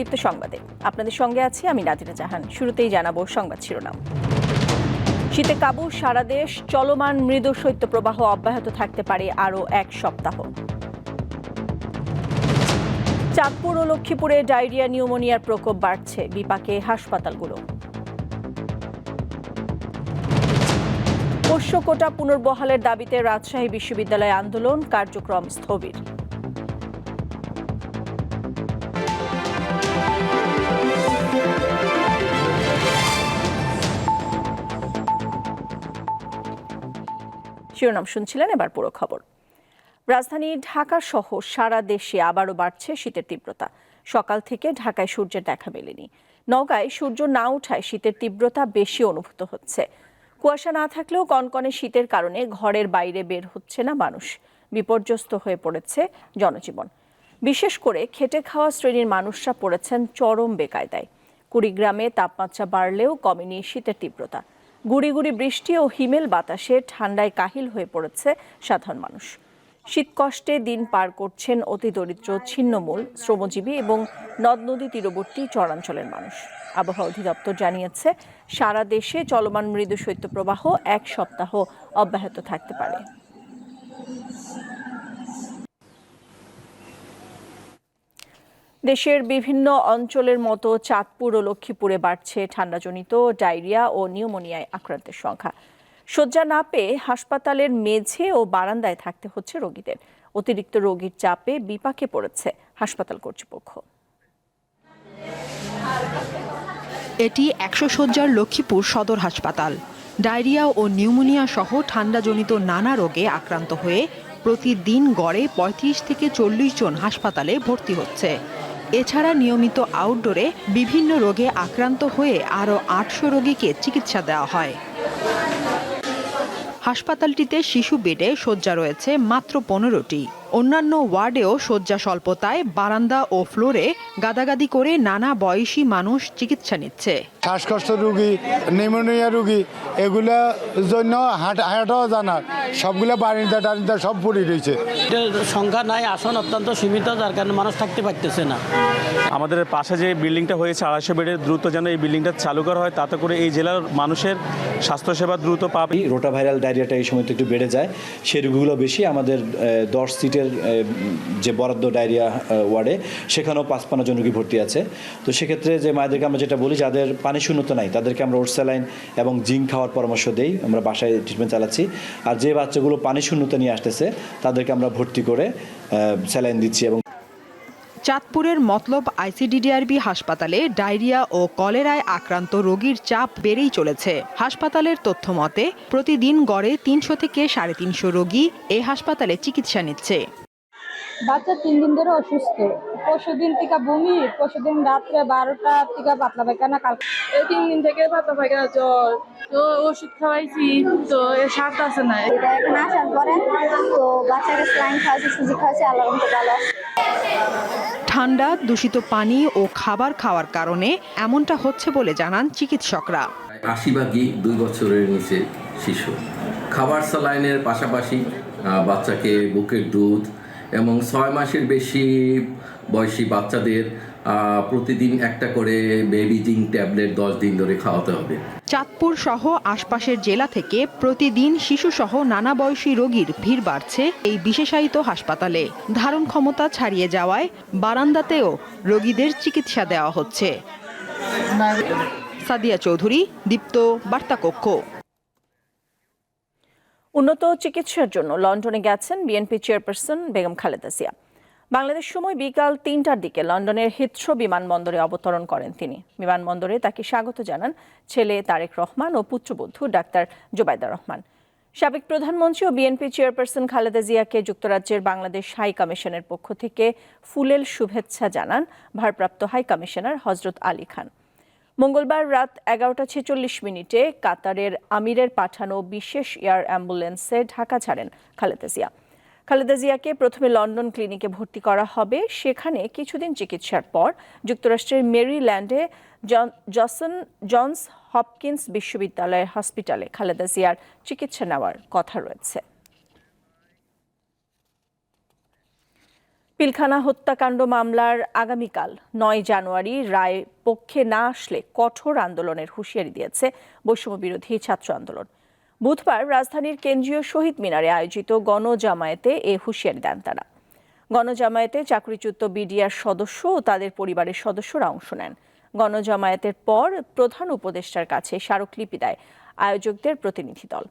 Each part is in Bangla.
দীপ্ত সংবাদে। আপনাদের সঙ্গে আছি আমি নাদিরা জাহান। শুরুতেই জানাব সংবাদ শিরোনাম। শীতে কাবু, সারা দেশ, চলমান মৃদু শৈত্যপ্রবাহ অব্যাহত থাকতে পারে আরও এক সপ্তাহ। চাঁদপুর ও লক্ষ্মীপুরে ডায়রিয়া, নিউমোনিয়ার প্রকোপ বাড়ছে। বিপাকে হাসপাতালগুলো। পোষ্য কোটা পুনর্বহালের দাবিতে রাজশাহী বিশ্ববিদ্যালয় আন্দোলন কার্যক্রম স্থবির। শিরোনাম শুনছিলেন, এবার পুরো খবর। রাজধানী ঢাকা সহ সারা দেশে আবারও বাড়ছে শীতের তীব্রতা। সকাল থেকে ঢাকায় সূর্যের দেখা মেলেনি। নগায় সূর্য না ওঠায় শীতের তীব্রতা বেশি অনুভূত হচ্ছে। কুয়াশা না থাকলেও কনকনে শীতের কারণে ঘরের বাইরে বের হচ্ছে না মানুষ। বিপর্যস্ত হয়ে পড়েছে জনজীবন। বিশেষ করে খেটে খাওয়া শ্রেণির মানুষরা পড়েছেন চরম বেকায়দায়। কুড়িগ্রামে তাপমাত্রা বাড়লেও কমেনি শীতের তীব্রতা। গুড়ি গুড়ি বৃষ্টি ও হিমেল বাতাসে ঠান্ডায় কাহিল হয়ে পড়েছে সাধারণ মানুষ। শীতকষ্টে দিন পার করছেন অতি দরিদ্র ছিন্নমূল, শ্রমজীবী এবং নদ নদী তীরবর্তী চরাঞ্চলের মানুষ। আবহাওয়া অধিদপ্তর জানিয়েছে, সারা দেশে চলমান মৃদু শৈত্যপ্রবাহ এক সপ্তাহ অব্যাহত থাকতে পারে। দেশের বিভিন্ন অঞ্চলের মতো চাঁদপুর ও লক্ষ্মীপুরে বাড়ছে ঠান্ডাজনিত ডায়রিয়া ও নিউমোনিয়ায় আক্রান্তের সংখ্যা। শয্যা না পেয়ে হাসপাতালের মেঝে ও বারান্দায় থাকতে হচ্ছে রোগীদের। অতিরিক্ত রোগীর চাপে বিপাকে পড়েছে হাসপাতাল কর্তৃপক্ষ। এটি একশো শয্যার লক্ষ্মীপুর সদর হাসপাতাল। ডায়রিয়া ও নিউমোনিয়া সহ ঠান্ডাজনিত নানা রোগে আক্রান্ত হয়ে প্রতিদিন গড়ে ৩৫ থেকে চল্লিশ জন হাসপাতালে ভর্তি হচ্ছে। এছাড়া নিয়মিত আউটডোরে বিভিন্ন রোগে আক্রান্ত হয়ে আরও আটশো রোগীকে চিকিৎসা দেওয়া হয়। হাসপাতালটিতে শিশু বেডে শয্যা রয়েছে মাত্র পনেরোটি। অন্যান্য ওয়ার্ডেও শয্যা স্বল্পতায় বারান্দা ও ফ্লোরে গাদাগাদি করে নানা বয়সী মানুষ চিকিৎসা নিচ্ছে। শ্বাসকষ্ট রুগী নিউমোনিয়া রুগী এগুলা জন্য হাঁটা হাঁটাও জানা। সবগুলো বারিন্দা টারিন্দা সব পড়ে রয়েছে। সংখ্যা নাই আসন অত্যন্ত সীমিত যার কারণে মানুষ থাকতে পারতেছে না। আমাদের পাশে যে বিল্ডিংটা হয়েছে আড়াইশো বেডের দ্রুত যেন এই বিল্ডিংটা চালু করা হয় তাতে করে এই জেলার মানুষের স্বাস্থ্যসেবা দ্রুত পাবে। রোটা ভাইরাল ডায়রিয়াটা এই সময় তো একটু বেড়ে যায়। সেই রোগীগুলো বেশি আমাদের দশ সিটের আহ, যে বরাদ্দ ডায়রিয়া ওয়ার্ডে সেখানেও পাঁচপান্ন জন রোগী ভর্তি আছে। তো সেক্ষেত্রে যে মায়েদেরকে আমরা যেটা বলি যাদের পানি শূন্যতা নাই তাদেরকে আমরা ওরস্যালাইন এবং জিঙ্ক খাওয়ার পরামর্শ দেই। আমরা বাসায় ট্রিটমেন্ট চালাচ্ছি। আর যে বাচ্চাগুলো পানি শূন্যতা নিয়ে আসতেছে তাদেরকে আমরা ভর্তি করে স্যালাইন দিচ্ছি এবং চাঁদপুরের মতলব আইসিডিডিআরবি হাসপাতালে ডায়রিয়া ও কলেরায় আক্রান্ত রোগীর চাপ বেড়েই চলেছে। হাসপাতালের তথ্য মতে, প্রতিদিন গড়ে তিনশো থেকে সাড়ে তিনশো রোগী এই হাসপাতালে চিকিৎসা নিচ্ছে। বাচ্চা তিন দিন ধরে অসুস্থ। পরশু দিন থেকে বমি পরশু দিন রাত্রে বারোটা থেকে পাতলা পায়খানা কাল এই তিন দিন থেকে পাতলা পায়খানা জ্বর। তো ওষুধ খাওয়াইছি তো এর স্বাদ আছে না। এটা এখন আসার পরে তো বাচ্চাকে স্লাইন খাওয়াচ্ছে সুজি আল্লাহ রহমতে ভালো ঠান্ডা দূষিত পানি ও খাবার খাওয়ার কারণে এমনটা হচ্ছে বলে জানান চিকিৎসকরা। আশি ভাগই দুই বছরের নিচে শিশু। খাবার স্যালাইনের পাশাপাশি বাচ্চাকে বুকের দুধ এবং ছয় মাসের বেশি বয়সী বাচ্চাদের প্রতিদিন একটা করে বেবি জিঙ্ক ট্যাবলেট দশ দিন ধরে খাওয়াতে হবে। চাঁদপুর সহ আশপাশের জেলা থেকে প্রতিদিন শিশুসহ নানা বয়সী রোগীর ভিড় বাড়ছে এই বিশেষায়িত হাসপাতালে। ধারণ ক্ষমতা ছাড়িয়ে যাওয়ায় বারান্দাতেও রোগীদের চিকিৎসা দেওয়া হচ্ছে। সাদিয়া চৌধুরী দীপ্ত বার্তাকক্ষ। উন্নত চিকিৎসার জন্য লন্ডনে গেছেন বিএনপি চেয়ারপারসন বেগম খালেদা জিয়া। বাংলাদেশ সময় বিকাল তিনটার দিকে লন্ডনের হিথ্রো বিমানবন্দরে অবতরণ করেন তিনি। বিমানবন্দরে তাকে স্বাগত জানান ছেলে তারেক রহমান ও পুত্রবধূ ডাক্তার জোবাইদা রহমান। সাবেক প্রধানমন্ত্রী ও বিএনপি চেয়ারপারসন খালেদা জিয়াকে যুক্তরাজ্যের বাংলাদেশ হাই কমিশনের পক্ষ থেকে ফুলেল শুভেচ্ছা জানান ভারপ্রাপ্ত হাই কমিশনার হজরত আলী খান। মঙ্গলবার রাত এগারোটা ছেচল্লিশ মিনিটে কাতারের আমিরের পাঠানো বিশেষ এয়ার অ্যাম্বুলেন্সে ঢাকা ছাড়েন খালেদা জিয়া। খালেদা জিয়াকে প্রথমে লন্ডন ক্লিনিকে ভর্তি করা হবে। সেখানে কিছুদিন চিকিৎসার পর যুক্তরাষ্ট্রের মেরিল্যান্ডে জনসন জনস হপকিন্স বিশ্ববিদ্যালয়ের হসপিটালে খালেদা জিয়ার চিকিৎসা নেওয়ার কথা রয়েছে। পিলখানা হত্যাকাণ্ড মামলার আগামীকাল নয় জানুয়ারি রায় পক্ষে না আসলে কঠোর আন্দোলনের হুঁশিয়ারি দিয়েছে বৈষম্য বিরোধী ছাত্র আন্দোলন। বুধবার রাজধানীর কেন্দ্রীয় শহীদ মিনারে আয়োজিত গণজামায়াতে এ হুঁশিয়ারি দেন তারা। গণজামায়াতে চাকরিচ্যুত বিডিআর সদস্য ও তাদের পরিবারের সদস্যরা অংশ নেন। গণজামায়াতের পর প্রধান উপদেষ্টার কাছে স্মারকলিপি দেয় আয়োজকদের প্রতিনিধি দল।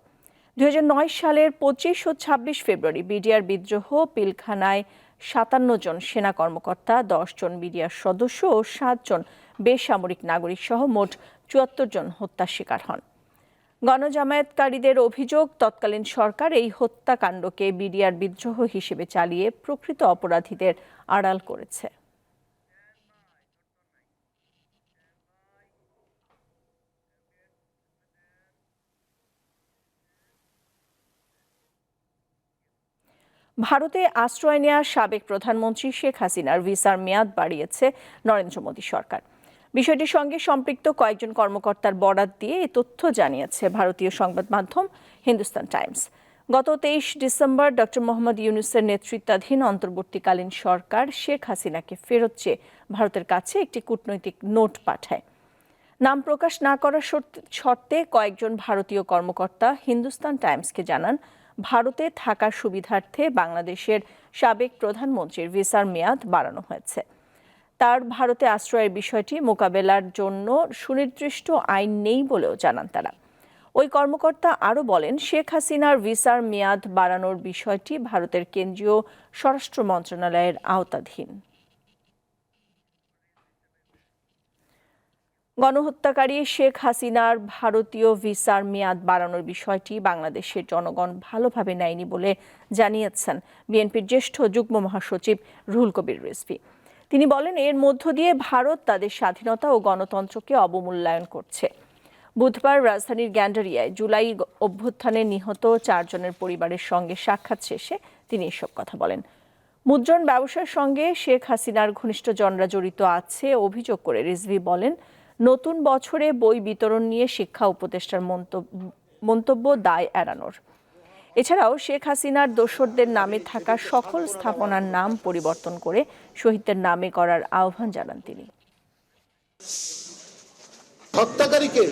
দু হাজার নয় সালের পঁচিশ ও ছাব্বিশ ফেব্রুয়ারি বিডিআর বিদ্রোহ, পিলখানায় সাতান্ন জন সেনা কর্মকর্তা, দশ জন বিডিআর সদস্য ও সাতজন বেসামরিক নাগরিক সহ মোট চুয়াত্তর জন হত্যার শিকার হন। গণজামায়াতকারীদের অভিযোগ, তৎকালীন সরকার এই হত্যাকাণ্ডকে বিডিআর বিদ্রোহ হিসেবে চালিয়ে প্রকৃত অপরাধীদের আড়াল করেছে। ভারতে আশ্রয় নেওয়া সাবেক প্রধানমন্ত্রী শেখ হাসিনার ভিসার মেয়াদ বাড়িয়েছে নরেন্দ্র মোদী সরকার। বিষয়টির সঙ্গে সম্পৃক্ত কয়েকজন কর্মকর্তার বরাত দিয়ে এই তথ্য জানিয়েছে ভারতীয় সংবাদ মাধ্যম হিন্দুস্তান টাইমস। গত তেইশ ডিসেম্বর ডক্টর মোহাম্মদ ইউনুসের নেতৃত্বাধীন অন্তর্বর্তীকালীন সরকার শেখ হাসিনাকে ফেরত চেয়ে ভারতের কাছে একটি কূটনৈতিক নোট পাঠায়। নাম প্রকাশ না করার শর্তে কয়েকজন ভারতীয় কর্মকর্তা হিন্দুস্তান টাইমসকে জানান, ভারতে থাকার সুবিধার্থে বাংলাদেশের সাবেক প্রধানমন্ত্রীর ভিসার মেয়াদ বাড়ানো হয়েছে। তার ভারতে আশ্রয়ের বিষয়টি মোকাবেলার জন্য সুনির্দিষ্ট আইন নেই বলেও জানান তারা। ওই কর্মকর্তা আরও বলেন, শেখ হাসিনার ভিসার মেয়াদ বাড়ানোর বিষয়টি ভারতের কেন্দ্রীয় স্বরাষ্ট্র মন্ত্রণালয়ের আওতাধীন। গণহত্যাকারী শেখ হাসিনার ভারতীয় ভিসার মেয়াদ বাড়ানোর বিষয়টি বাংলাদেশের জনগণ ভালোভাবে নেয়নি বলে জানিয়েছেন বিএনপির জ্যেষ্ঠ যুগ্ম মহাসচিব রুহুল কবির রিজভী। তিনি বলেন, এর মধ্য দিয়ে ভারত তাদের স্বাধীনতা ও গণতন্ত্রকে অবমূল্যায়ন করছে। বুধবার রাজধানীর গ্যান্ডারিয়ায় জুলাই অভ্যুত্থানে নিহত চারজনের পরিবারের সঙ্গে সাক্ষাৎ শেষে তিনি এসব কথা বলেন। মুদ্রণ ব্যবসার সঙ্গে শেখ হাসিনার ঘনিষ্ঠজনরা জড়িত আছে, অভিযোগ করে রিজভি বলেন, নতুন বছরে বই বিতরণ নিয়ে শিক্ষা উপদেষ্টার মন্তব্য মন্তব্য দায় এড়ানোর। এছাড়াও শেখ হাসিনার দোসরদের নামে থাকা সকল স্থাপনার নাম পরিবর্তন করে শহীদদের নামে করার আহ্বান জানান তিনি। হত্যাকারীকে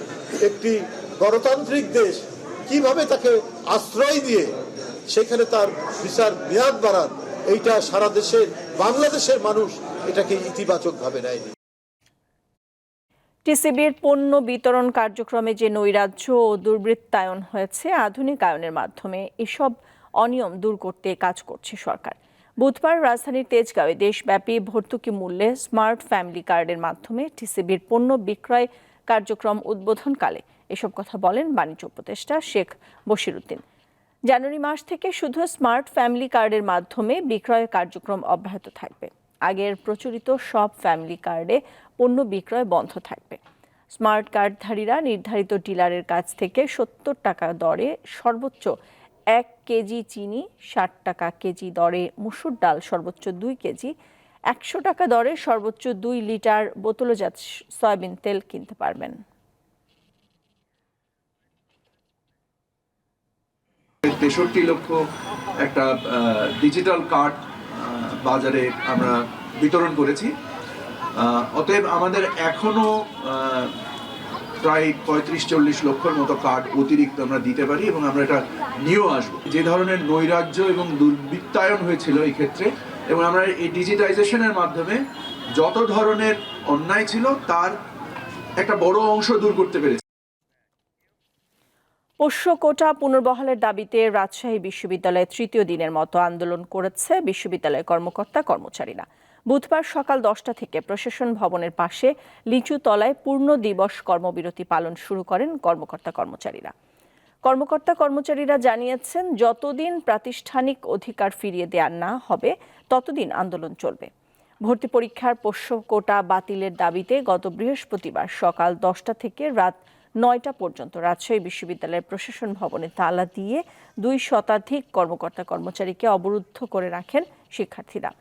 একটি গণতান্ত্রিক দেশ কীভাবে তাকে আশ্রয় দিয়ে সেখানে তার বিচার মেয়াদ বাড়ান, এইটা সারা দেশের, বাংলাদেশের মানুষ এটাকে ইতিবাচক ভাবে নেয়নি। টিসিবির পণ্য বিতরণ কার্যক্রমে যে নৈরাজ্য ও দুর্বৃত্তায়ন হয়েছে, আধুনিকায়নের মাধ্যমে এসব অনিয়ম দূর করতে কাজ করছে সরকার। বুধবার রাজধানীর তেজগাঁওয়ে দেশব্যাপী ভর্তুকি মূল্যে স্মার্ট ফ্যামিলি কার্ডের মাধ্যমে টিসিবির পণ্য বিক্রয় কার্যক্রম উদ্বোধনকালে এসব কথা বলেন বাণিজ্য উপদেষ্টা শেখ বশিরুদ্দিন। জানুয়ারি মাস থেকে শুধু স্মার্ট ফ্যামিলি কার্ডের মাধ্যমে বিক্রয় কার্যক্রম অব্যাহত থাকবে। আগের প্রচলিত সব ফ্যামিলি কার্ডে পণ্য বিক্রয় বন্ধ থাকবে। স্মার্ট কার্ডধারীরা নির্ধারিত ডিলারের কাছ থেকে সত্তর টাকা দরে সর্বোচ্চ এক কেজি চিনি, ষাট টাকা কেজি দরে মুসুর ডাল, সর্বোচ্চ দুই কেজি, একশো টাকা দরে সর্বোচ্চ দুই লিটার বোতলজাত সয়াবিন তেল কিনতে পারবেন। তেষট্টি লক্ষ একটা ডিজিটাল কার্ড বাজারে আমরা বিতরণ করেছি। অতএব আমাদের এখনও প্রায় পঁয়ত্রিশ, চল্লিশ লক্ষর মতো কার্ড অতিরিক্ত আমরা দিতে পারি এবং আমরা এটা নিয়েও আসব। যে ধরনের নৈরাজ্য এবং দুর্বৃত্তায়ন হয়েছিল এই ক্ষেত্রে, এবং আমরা এই ডিজিটাইজেশনের মাধ্যমে যত ধরনের অন্যায় ছিল, তার একটা বড় অংশ দূর করতে পেরেছি। পোষ্য কোটা পুনর্বহালের দাবিতে রাজশাহী বিশ্ববিদ্যালয়ে তৃতীয় দিনের মতো আন্দোলন করেছে বিশ্ববিদ্যালয়ের কর্মকর্তা কর্মচারীরা বুধবার সকাল দশটা থেকে প্রশাসন ভবনের পাশে লিচু তলায় পূর্ণ দিবস কর্মবিরতি পালন শুরু করেন কর্মকর্তা কর্মচারীরা। কর্মকর্তা কর্মচারীরা জানিয়েছেন, যতদিন প্রাতিষ্ঠানিক অধিকার ফিরিয়ে দেওয়া না হবে, ততদিন আন্দোলন চলবে। ভর্তি পরীক্ষার পোষ্য কোটা বাতিলের দাবিতে গত বৃহস্পতিবার সকাল দশটা থেকে রাত নয়টা পর্যন্ত রাজশাহী বিশ্ববিদ্যালয়ের প্রশাসন ভবনে তালা দিয়ে দুই শতাধিক কর্মকর্তা কর্মচারীকে অবরুদ্ধ করে রাখেন শিক্ষার্থীরা।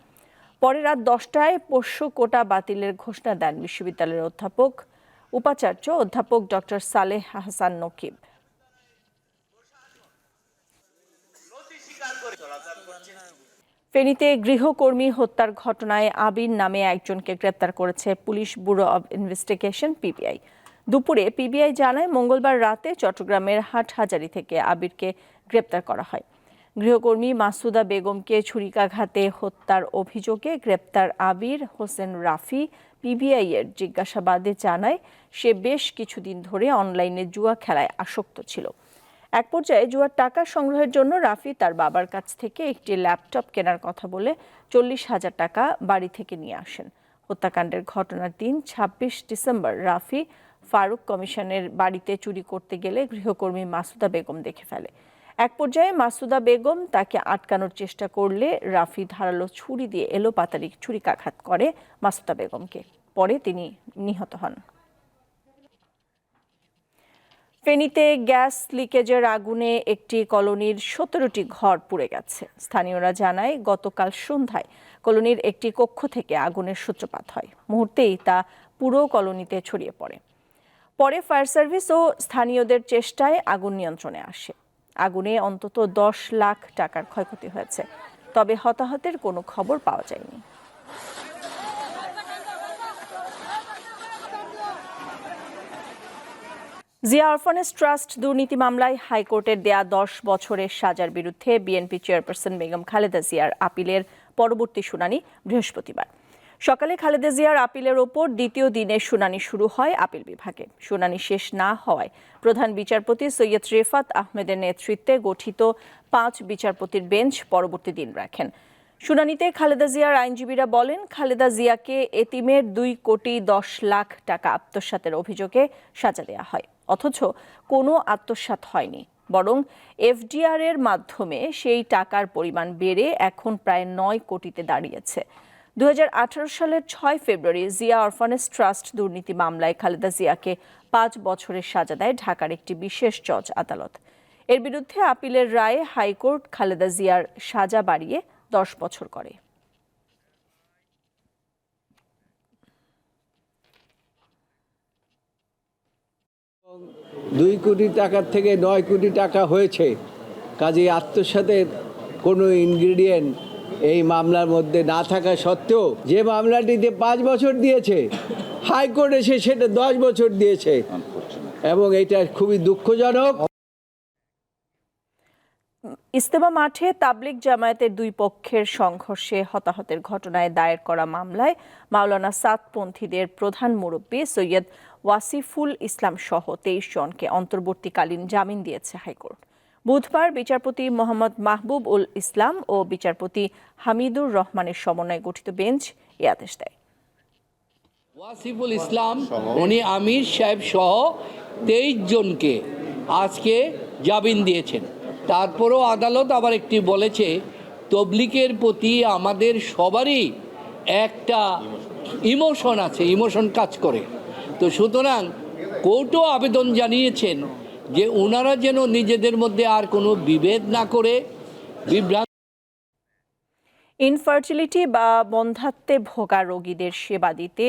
পরে রাত দশটায় পোষ্য কোটা বাতিলের ঘোষণা দেন বিশ্ববিদ্যালয়ের অধ্যাপক, উপাচার্য অধ্যাপক ডক্টর সালেহ হাসান নকিব। ফেনীতে গৃহকর্মী হত্যার ঘটনায় আবির নামে একজনকে গ্রেপ্তার করেছে police bureau of investigation, PBI. দুপুরে পিবিআই জানায় মঙ্গলবার রাতে চট্টগ্রামের হাটহাজারি থেকে আবিরকে গ্রেপ্তার করা হয়। গৃহকর্মী মাসুদা বেগমকে ছুরিকাঘাতে হত্যার অভিযোগে গ্রেপ্তার আবির হোসেন রাফি, পিবিআই এর জিজ্ঞাসাবাদে জানায়, সে বেশ কিছুদিন ধরে অনলাইনে জুয়া খেলায় আসক্ত ছিল। এক পর্যায়ে জুয়ার টাকা সংগ্রহের জন্য রাফি তার বাবার কাছ থেকে একটি ল্যাপটপ কেনার কথা বলে চল্লিশ হাজার টাকা বাড়ি থেকে নিয়ে আসেন। হত্যাকাণ্ডের ঘটনার দিন ছাব্বিশ ডিসেম্বর রাফি ফারুক কমিশনের বাড়িতে চুরি করতে গেলে গৃহকর্মী মাসুদা বেগম দেখে ফেলে। এক পর্যায়ে মাসুদা বেগম তাকে আটকানোর চেষ্টা করলে রাফি ধারালো ছুরি দিয়ে এলোপাতাড়ি ছুরিকাঘাত করে মাসুদা বেগমকে। পরে তিনি নিহত হন। ফেনীতে গ্যাস লিকেজের আগুনে একটি কলোনির সতেরোটি ঘর পুড়ে গেছে। স্থানীয়রা জানায়, গতকাল সন্ধ্যায় কলোনির একটি কক্ষ থেকে আগুনের সূত্রপাত হয়। মুহূর্তেই তা পুরো কলোনিতে ছড়িয়ে পড়ে। পরে ফায়ার সার্ভিস ও স্থানীয়দের চেষ্টায় আগুন নিয়ন্ত্রণে আসে। আগুনে অন্তত দশ লাখ টাকার ক্ষয়ক্ষতি হয়েছে। তবে হতাহতের কোনো খবর পাওয়া যায়নি। জিয়া অরফানেজ ট্রাস্ট দুর্নীতি মামলায় হাইকোর্টের দেয়া দশ বছরের সাজার বিরুদ্ধে বিএনপি চেয়ারপারসন বেগম খালেদা জিয়ার আপিলের পরবর্তী শুনানি বৃহস্পতিবার। সকালে খালেদা জিয়ার আপিলের ওপর দ্বিতীয় দিনের শুনানি শুরু হয় আপিল বিভাগে। শুনানি শেষ না হওয়ায় প্রধান বিচারপতি সৈয়দ রেফাত আহমেদের নেতৃত্বে গঠিত পাঁচ বিচারপতির বেঞ্চ পরবর্তী দিন রাখেন। শুনানিতে খালেদা জিয়ার আইনজীবীরা বলেন, খালেদা জিয়াকে এতিমের দুই কোটি দশ লাখ টাকা আত্মসাতের অভিযোগে সাজা দেওয়া হয়। অথচ কোনো আত্মসাৎ হয়নি। বরং এফডিআর এর মাধ্যমে সেই টাকার পরিমাণ বেড়ে এখন প্রায় নয় কোটিতে দাঁড়িয়েছে। দু সালের ছয় ফেব্রুয়ারি জিয়া অরফানেজ ট্রাস্ট দুর্নীতি মামলায় খালেদা জিয়াকে পাঁচ বছরের সাজা দেয় ঢাকার একটি বিশেষ জজ আদালত। এর বিরুদ্ধে আপিলের রায়ে হাইকোর্ট খালেদা জিয়ার সাজা বাড়িয়ে দশ বছর করে। দুই কোটি টাকার থেকে নয় কোটি টাকা হয়েছে। কাজে আত্মসাতের কোনো ইনগ্রিডিয়েন্ট এই মামলার মধ্যে না থাকা সত্ত্বেও যে মামলাটিতে পাঁচ বছর দিয়েছে, হাইকোর্ট এসে সেটা দশ বছর দিয়েছে। এবং এটা খুবই দুঃখজনক। ইস্তেমা মাঠে তাবলিগ জামায়াতের দুই পক্ষের সংঘর্ষে হতাহতের ঘটনায় দায়ের করা মামলায় মাওলানা সাতপন্থীদের প্রধান মুরব্বী সৈয়দ ওয়াসিফুল ইসলাম সহ তেইশ জনকে অন্তর্বর্তীকালীন জামিন দিয়েছে হাইকোর্ট। বুধবার বিচারপতি মোহাম্মদ মাহবুব উল ইসলাম ও বিচারপতি হামিদুর রহমানের সমন্বয়ে গঠিত বেঞ্চ এ আদেশ দেয়। ওয়াসিফুল ইসলাম, উনি আমির সাহেব সহ তেইশ জনকে আজকে জামিন দিয়েছেন। তারপরও আদালত আবার একটি বলেছে তবলিকের প্রতি আমাদের সবারই একটা ইমোশন আছে, ইমোশন কাজ করে। তো সুতরাং কোর্টও আবেদন জানিয়েছেন যে ওনারা যেন নিজেদের মধ্যে আর কোনো বিভেদ না করে বিভ্রান্ত ইনফার্টিলিটি বা বন্ধাত্বে ভোগা রোগীদের সেবা দিতে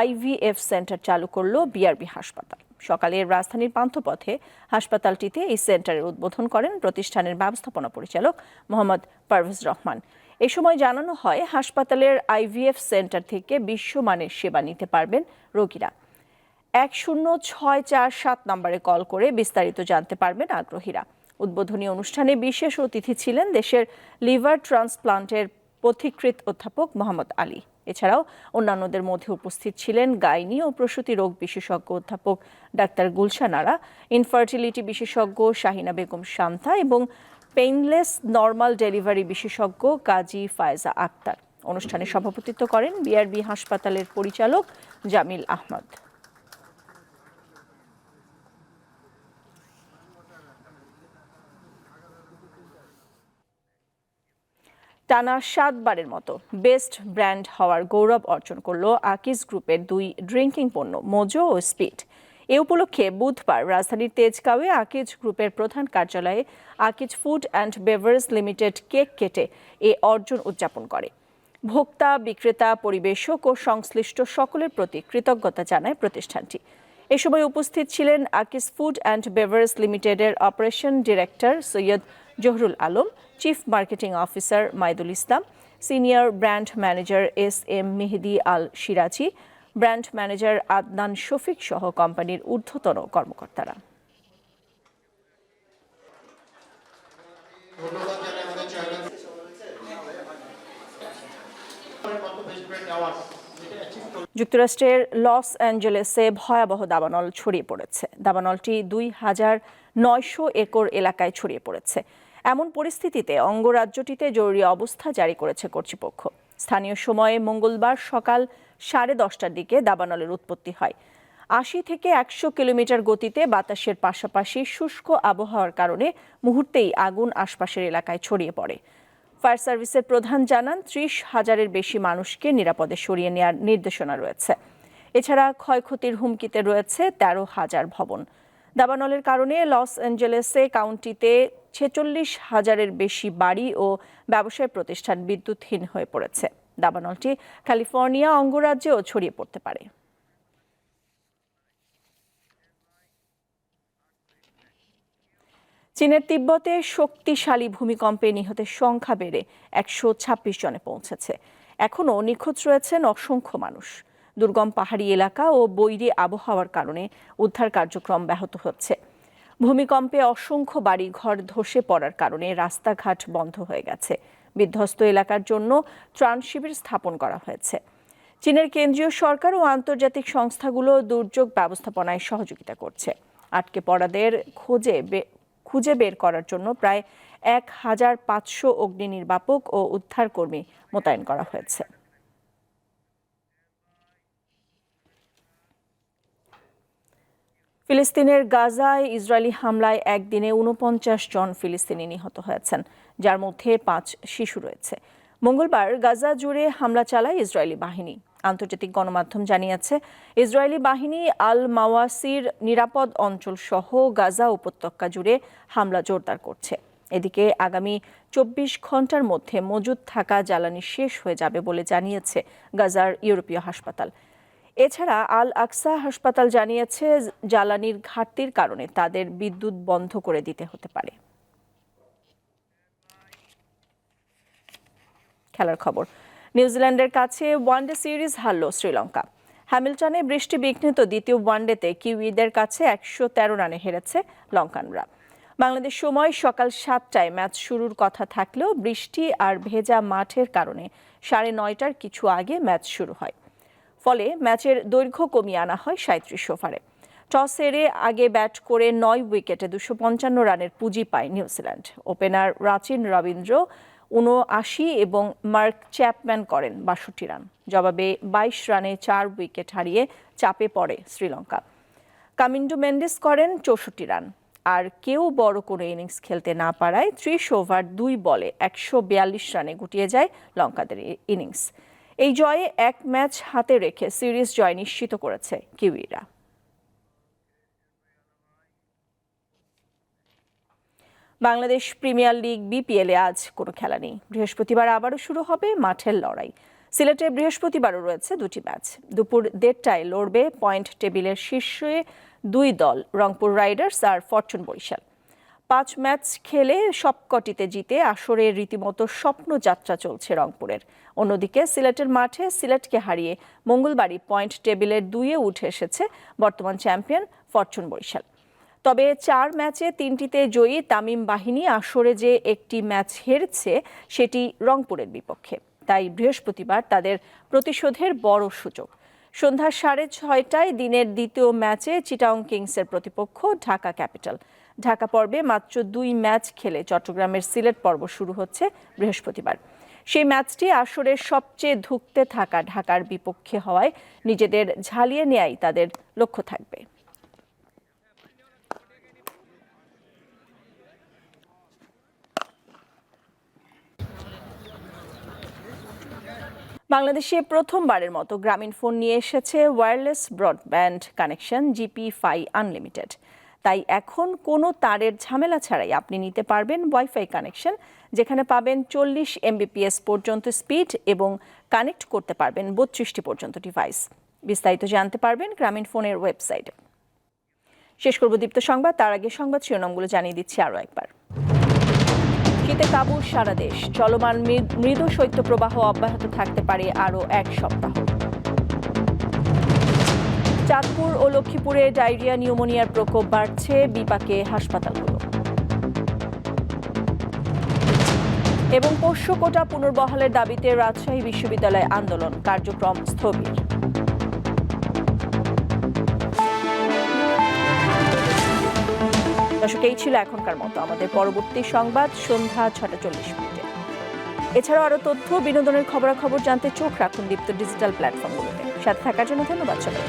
আইভিএফ সেন্টার চালু করল বিআরবি হাসপাতাল। সকালে রাজধানীর পান্থপথে হাসপাতালটিতে এই সেন্টারের উদ্বোধন করেন প্রতিষ্ঠানের ব্যবস্থাপনা পরিচালক মোহাম্মদ পারভেজ রহমান। এ সময় জানানো হয়, হাসপাতালের আইভিএফ সেন্টার থেকে বিশ্বমানের সেবা নিতে পারবেন রোগীরা। এক শূন্য ছয় চার সাত নম্বরে কল করে বিস্তারিত জানতে পারবেন আগ্রহীরা। উদ্বোধনী অনুষ্ঠানে বিশেষ অতিথি ছিলেন দেশের লিভার ট্রান্সপ্লান্টের পথিকৃত অধ্যাপক মোহাম্মদ আলী। এছাড়াও অন্যান্যদের মধ্যে উপস্থিত ছিলেন গাইনি ও প্রসূতি রোগ বিশেষজ্ঞ অধ্যাপক ডাক্তার গুলশান আরা ইনফার্টিলিটি বিশেষজ্ঞ শাহিনা বেগম শান্তা এবং পেইনলেস নর্মাল ডেলিভারি বিশেষজ্ঞ কাজী ফায়জা আক্তার। অনুষ্ঠানে সভাপতিত্ব করেন বিআরবি হাসপাতালের পরিচালক জামিল আহমদ। টানা সাতবারের মতো বেস্ট ব্র্যান্ড হওয়ার গৌরব অর্জন করল আকিজ গ্রুপের দুই ড্রিঙ্কিং পণ্য, মোজো ও স্পিড। এ উপলক্ষে বুধবার রাজধানীর তেজগাঁওয়ে আকিজ গ্রুপের প্রধান কার্যালয়ে Akij food and beverage limited cake কেটে এ অর্জন উদযাপন করে। ভোক্তা, বিক্রেতা, পরিবেশক ও সংশ্লিষ্ট সকলের প্রতি কৃতজ্ঞতা জানায় প্রতিষ্ঠানটি। এ সময় উপস্থিত ছিলেন আকিস ফুড অ্যান্ড বেভারেজ লিমিটেডের operation director Syed Zahurul Alam chief marketing officer Maidul Islam senior brand manager S M Mehedi Al Siraji brand manager Adnan Shafiq সহ কোম্পানির ঊর্ধ্বতন কর্মকর্তারা। যুক্তরাষ্ট্রের লস অ্যাঞ্জেলেসে ভয়াবহ দাবানল ছড়িয়ে পড়েছে। দাবানলটি দুই হাজার নয়শো একর এলাকায় ছড়িয়ে পড়েছে। এমন পরিস্থিতিতে অঙ্গরাজ্যটিতে জরুরি অবস্থা জারি করেছে কর্তৃপক্ষ। স্থানীয় সময়ে মঙ্গলবার সকাল সাড়ে দশটার দিকে দাবানলের উৎপত্তি হয়। আশি থেকে একশো কিলোমিটার গতিতে বাতাসের পাশাপাশি শুষ্ক আবহাওয়ার কারণে মুহূর্তেই আগুন আশপাশের এলাকায় ছড়িয়ে পড়ে। ফায়ার সার্ভিসের প্রধান জানান, ত্রিশ হাজারের বেশি মানুষকে নিরাপদে সরিয়ে নেওয়ার নির্দেশনা রয়েছে। এছাড়া ক্ষয়ক্ষতির হুমকিতে রয়েছে তেরো হাজার ভবন। দাবানলের কারণে লস অ্যাঞ্জেলেসে কাউন্টিতে ছেচল্লিশ হাজারের বেশি বাড়ি ও ব্যবসায় প্রতিষ্ঠান বিদ্যুৎহীন হয়ে পড়েছে। দাবানলটি ক্যালিফোর্নিয়া অঙ্গরাজ্যেও ছড়িয়ে পড়তে পারে। চীনের তিব্বতে শক্তিশালী ভূমিকম্পে নিহতের সংখ্যা বেড়ে একশো ছাব্বিশ জনে পৌঁছেছে। এখনও নিখোঁজ রয়েছেন অসংখ্য মানুষ। দুর্গম পাহাড়ি এলাকা ও বৈরী আবহাওয়ার কারণে উদ্ধার কার্যক্রম ব্যাহত হচ্ছে। ভূমিকম্পে অসংখ্য বাড়ি ঘর ধসে পড়ার কারণে রাস্তাঘাট বন্ধ হয়ে গেছে। বিধ্বস্ত এলাকার জন্য ত্রাণ শিবির স্থাপন করা হয়েছে। চীনের কেন্দ্রীয় সরকার ও আন্তর্জাতিক সংস্থাগুলো দুর্যোগ ব্যবস্থাপনায় সহযোগিতা করছে। আটকে পড়াদের খোঁজে খুঁজে বের করার জন্য প্রায় এক হাজার পাঁচশো অগ্নি নির্বাপক ও উদ্ধারকর্মী মোতায়েন করা হয়েছে। ফিলিস্তিনের গাজায় ইসরায়েলি হামলায় একদিনে উনপঞ্চাশ জন ফিলিস্তিনি নিহত হয়েছেন, যার মধ্যে পাঁচ শিশু রয়েছে। মঙ্গলবার গাজা জুড়ে হামলা চালায় ইসরায়েলি বাহিনী। আন্তর্জাতিক গণমাধ্যম জানিয়েছে, ইসরায়েলি বাহিনী আল মাওয়াসির নিরাপদ অঞ্চল সহ গাজা উপত্যকা জুড়ে হামলা জোরদার করছে। এদিকে আগামী চব্বিশ ঘণ্টার মধ্যে মজুদ থাকা জ্বালানি শেষ হয়ে যাবে বলে জানিয়েছে গাজার ইউরোপীয় হাসপাতাল। এছাড়া আল আকসা হাসপাতাল জানিয়েছে, জ্বালানির ঘাটতির কারণে তাদের বিদ্যুৎ বন্ধ করে দিতে হতে পারে। খেলার খবর, নিউজিল্যান্ডের কাছে ওয়ানডে সিরিজ হারল শ্রীলঙ্কা। হ্যামিল্টনে বৃষ্টি বিঘ্নিত দ্বিতীয় ওয়ানডেতে কিউইদের কাছে একশো তেরো রানে হেরেছে লঙ্কানরা। বাংলাদেশ সময় সকাল সাতটায় ম্যাচ শুরুর কথা থাকলেও বৃষ্টি আর ভেজা মাঠের কারণে সাড়ে নয়টার কিছু আগে ম্যাচ শুরু হয়। ফলে ম্যাচের দৈর্ঘ্য কমিয়ে আনা হয় সাঁত্রিশ ওভারে। টস হেরে আগে ব্যাট করে নয় উইকেটে দুশো পঞ্চান্ন রানের পুঁজি পায় নিউজিল্যান্ড। ওপেনার রাচিন রবীন্দ্র উনআশি এবং মার্ক চ্যাপম্যান করেন বাষট্টি রান। জবাবে বাইশ রানে চার উইকেট হারিয়ে চাপে পড়ে শ্রীলঙ্কা। কামিন্ডো মেন্ডিস করেন চৌষট্টি রান। আর কেউ বড় কোনো ইনিংস খেলতে না পারায় ত্রিশ ওভার দুই বলে একশো বিয়াল্লিশ রানে গুটিয়ে যায় লঙ্কাদের ইনিংস। এই জয়ে এক ম্যাচ হাতে রেখে সিরিজ জয় নিশ্চিত করেছে কিউইরা। বাংলাদেশ প্রিমিয়ার লিগ বিপিএলে আজ কোনো খেলা নেই। বৃহস্পতিবার আবারও শুরু হবে মাঠের লড়াই। সিলেটে বৃহস্পতিবারও রয়েছে দুটি ম্যাচ। দুপুর দেড়টায় লড়বে পয়েন্ট টেবিলের শীর্ষে দুই দল, রংপুর রাইডার্স আর ফরচুন বরিশাল। পাঁচ ম্যাচ খেলে সবকটিতে জিতে আসরে রীতিমতো স্বপ্ন যাত্রা চলছে রংপুরের। অন্যদিকে সিলেটের মাঠে সিলেটকে হারিয়ে মঙ্গলবারই পয়েন্ট টেবিলের দুইয়ে উঠে এসেছে বর্তমান চ্যাম্পিয়ন ফরচুন বরিশাল। তবে চার ম্যাচে তিনটিতে জয়ী তামিম বাহিনী আসরে যে একটি ম্যাচ হেরেছে, সেটি রংপুরের বিপক্ষে। তাই বৃহস্পতিবার তাদের প্রতিশোধের বড় সুযোগ। সন্ধ্যা সাড়ে ছয়টায় দিনের দ্বিতীয় ম্যাচে চিটাং কিংসের প্রতিপক্ষ ঢাকা ক্যাপিটাল। ঢাকা পর্বে মাত্র দুই ম্যাচ খেলে চট্টগ্রামের সিলেট পর্ব শুরু হচ্ছে বৃহস্পতিবার। সেই ম্যাচটি আসরের সবচেয়ে ধুঁকতে থাকা ঢাকার বিপক্ষে হওয়ায় নিজেদের ঝালিয়ে নেয়াই তাদের লক্ষ্য থাকবে। বাংলাদেশে প্রথমবারের মতো গ্রামীণ ফোন নিয়ে এসেছে wireless broadband connection GP fi unlimited. তাই এখন কোনো তারের ঝামেলা ছাড়াই আপনি নিতে পারবেন ওয়াইফাই কানেকশন যেখানে পাবেন চল্লিশ এমবিপিএস পর্যন্ত স্পিড এবং কানেক্ট করতে পারবেন বত্রিশটি পর্যন্ত ডিভাইস বিস্তারিত জানতে পারবেন গ্রামীণ ফোনের ওয়েবসাইটে শেষ করব দীপ্ত সংবাদ, তার আগে সংবাদ শিরোনামগুলো জানিয়ে দিচ্ছি আরও একবার। শীতে কাবুল সারা দেশ, চলমান মৃদু শৈত্যপ্রবাহ অব্যাহত থাকতে পারে আরও এক সপ্তাহ। চাঁদপুর ও লক্ষ্মীপুরে ডায়রিয়া, নিউমোনিয়ার প্রকোপ বাড়ছে, বিপাকে হাসপাতালগুলো। এবং পোষ্য কোটা পুনর্বহালের দাবিতে রাজশাহী বিশ্ববিদ্যালয় আন্দোলন কার্যক্রম স্থবির। দর্শক, এই ছিল এখনকার মতো আমাদের পরবর্তী সংবাদ, সন্ধ্যা ছটা চল্লিশ মিনিটে। এছাড়াও আরও তথ্য, বিনোদনের খবরাখবর জানতে চোখ রাখুন দীপ্ত ডিজিটাল প্ল্যাটফর্মগুলোতে। সাথে থাকার জন্য ধন্যবাদ সবাই